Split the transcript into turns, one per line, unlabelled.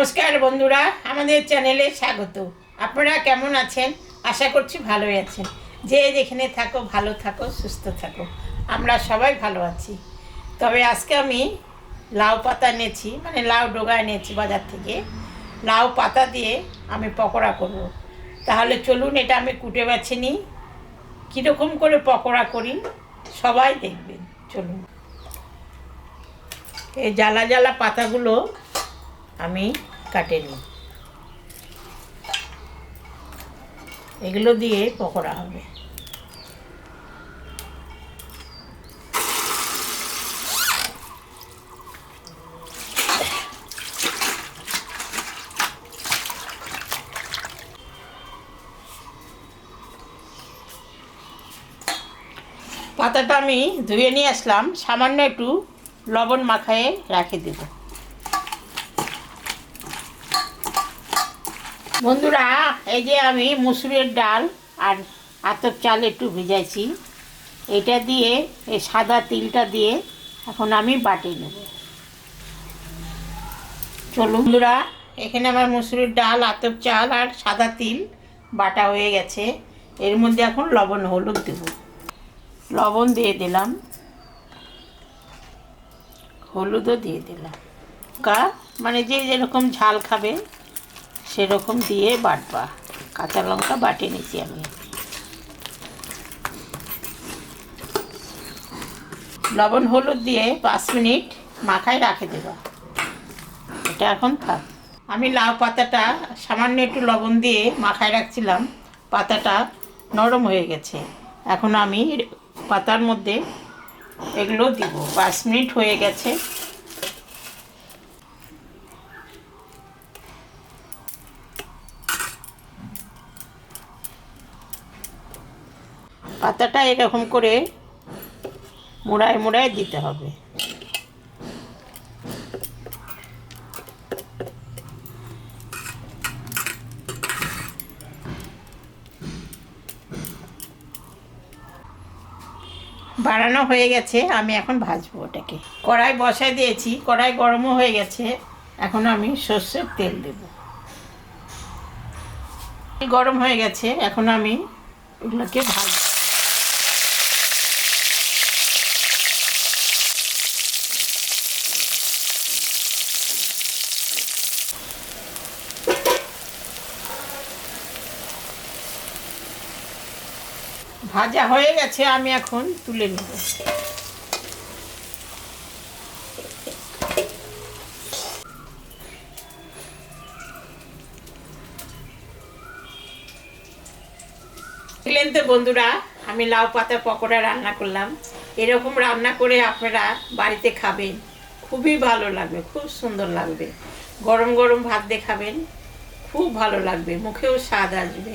নমস্কার বন্ধুরা, আমাদের চ্যানেলে স্বাগত। আপনারা কেমন আছেন? আশা করছি ভালোই আছেন। যে যেখানে থাকো, ভালো থাকো, সুস্থ থাকো। আমরা সবাই ভালো আছি। তবে আজকে আমি লাউ পাতা এনেছি মানে লাউ ডোগা এনেছি বাজার থেকে। লাউ পাতা দিয়ে আমি পকোড়া করব। তাহলে চলুন, এটা আমি কুটে বেছে নিই। কীরকম করে পকোড়া করি, সবাই দেখবেন। চলুন। এই জ্বালা জ্বালা পাতাগুলো আমি কাটে নিই। এগুলো দিয়ে পকোড়া হবে। পাতাটা আমি ধুয়ে নিয়ে আসলাম, সামান্য একটু লবণ মাখায়ে রাখে দেবো। বন্ধুরা, এই যে আমি মুসুরের ডাল আর আতপ চাল একটু ভেজাইছি, এটা দিয়ে, এই সাদা তিলটা দিয়ে এখন আমি বাটি নেব। চলুন। বন্ধুরা, এখানে আমার মুসুরির ডাল, আতপ চাল আর সাদা তিল বাটা হয়ে গেছে। এর মধ্যে এখন লবণ, হলুদ দেব। লবণ দিয়ে দিলাম। হলুদও দিয়ে দিলাম। কা মানে যে যেরকম ঝাল খাবে সেরকম দিয়ে বাটবা। কাঁচা লঙ্কা বাটে নিচ্ছি আমি। লবণ হলুদ দিয়ে পাঁচ মিনিট মাখায় রাখে দেবা। এটা এখন থাক। আমি লাউ পাতাটা সামান্য একটু লবণ দিয়ে মাখায় রাখছিলাম। পাতাটা নরম হয়ে গেছে। এখন আমি পাতার মধ্যে এগুলো দিব। পাঁচ মিনিট হয়ে গেছে। পাতাটা এরকম করে মোড়ায় মোড়ায় দিতে হবে। বানানো হয়ে গেছে, আমি এখন ভাজবো ওটাকে। কড়াই বসায় দিয়েছি, কড়াই গরমও হয়ে গেছে, এখন আমি সর্ষের তেল দেব। গরম হয়ে গেছে, এখন আমি এগুলোকে ভাজবো। ভাজা হয়ে গেছে, আমি এখন তুলে নেব। তো বন্ধুরা, আমি লাউ পাতা পকোড়া রান্না করলাম। এরকম রান্না করে আপনারা বাড়িতে খাবেন। খুবই ভালো লাগবে, খুব সুন্দর লাগবে। গরম গরম ভাত দিয়ে খাবেন, খুব ভালো লাগবে, মুখেও স্বাদ আসবে।